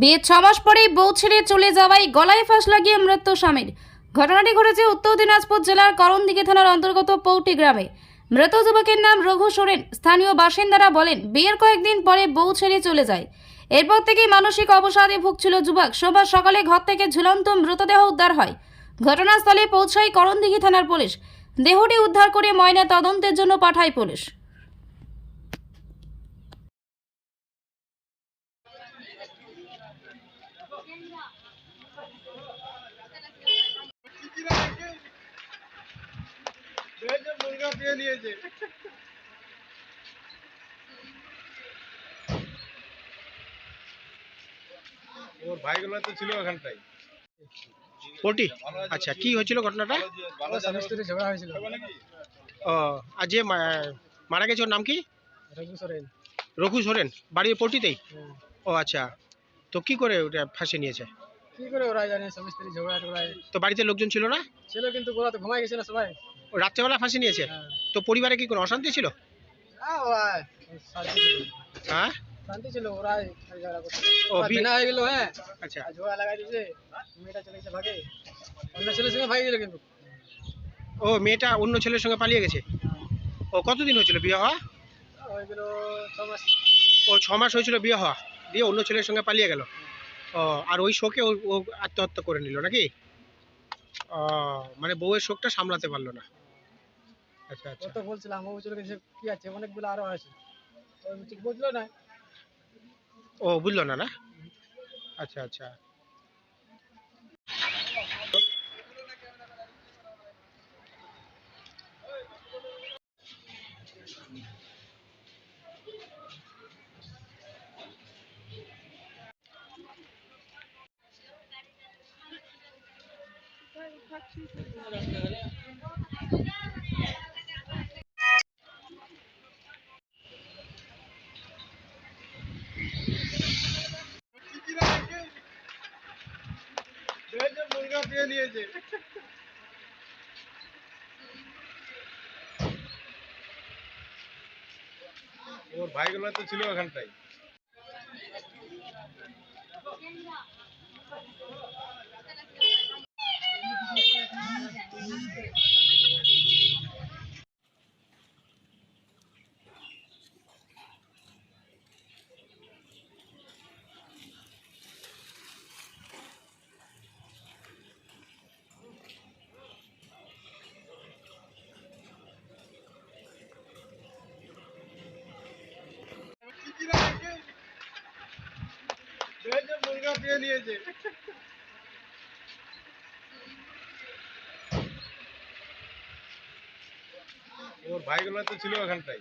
বিয়ে ছ মাস পরেই বউ ছেড়ে চলে যাওয়ায় গলায় ফাঁস লাগিয়ে মৃত্যু স্বামীর। ঘটনাটি ঘটেছে উত্তর দিনাজপুর জেলার করণদিঘি থানার অন্তর্গত পৌটি গ্রামে। মৃত যুবকের নাম রঘু সোরেন। স্থানীয় বাসিন্দারা বলেন, বিয়ের কয়েকদিন পরে বউ ছেড়ে চলে যায়। এরপর থেকেই মানসিক অবসাদে ভুগছিল যুবক। সোমবার সকালে ঘর থেকে ঝুলন্ত মৃতদেহ উদ্ধার হয়। ঘটনাস্থলে পৌঁছায় করণদিঘি থানার পুলিশ। দেহটি উদ্ধার করে ময়না তদন্তের জন্য পাঠায় পুলিশ। মুরগা দিয়ে নিয়েছে ওর ভাইগুলো তো ছিল ওখানটাই। পোল্ট্রি? আচ্ছা কি হয়েছিল ঘটনাটা? ঝগড়া হয়েছিল। ও আর যে মারা গেছে ওর নাম কি? রঘু সোরেন। রঘু সোরেন। বাড়ি পোল্ট্রিতেই? ও আচ্ছা। তো কি করে ওটা ফাঁসে নিয়েছে? কি করে ওরা জানে স্বামী স্ত্রী ঝগড়া টগড়ায় তো বাড়িতে লোকজন ছিল না? ছিল কিন্তু ওরা তো ঘুমাই গেছে না সবাই। ও রাত্রেবেলা ফাঁসি নিয়েছে? হ্যাঁ। তো পরিবারে কি কোনো অশান্তি ছিল? ওরা হ্যাঁ? শান্তি ছিল ওরাই ঝগড়া করছে। ও, বিনা হয়ে গেল হ্যাঁ। আচ্ছা। ঝগড়া লাগাই দিয়েছে মেয়েটা চলে গেছে ভাগে। অন্য ছেলের সঙ্গে ভাগে গেল কিন্তু। ও মেয়েটা অন্য ছেলের সঙ্গে পালিয়ে গেছে? ও কতদিন হয়েছিল বিয়ে হওয়া? হয়ে গেল ছ মাস। ও ছ মাস হয়েছিল বিয়ে হওয়া? দিয়ে অন্য ছেলের সঙ্গে পালিয়ে গেল। ও আর ওই শোকে ও আত্মহত্যা করে নিল নাকি? ও মানে বউয়ের শোকটা সামলাতে পারল না। আচ্ছা আচ্ছা। তো বলছিলাম ও চলে গেছে কি আছে? অনেকগুলো আরও আছে। ঠিক বুঝলো না। ও বুঝলো না না? আচ্ছা আচ্ছা। নিয়েছে ওর ভাইগুলো তো ছিল ওখানটাই দিয়ে নিয়েছে। ওর ভাইগুলো তো ছিল ওখানটাই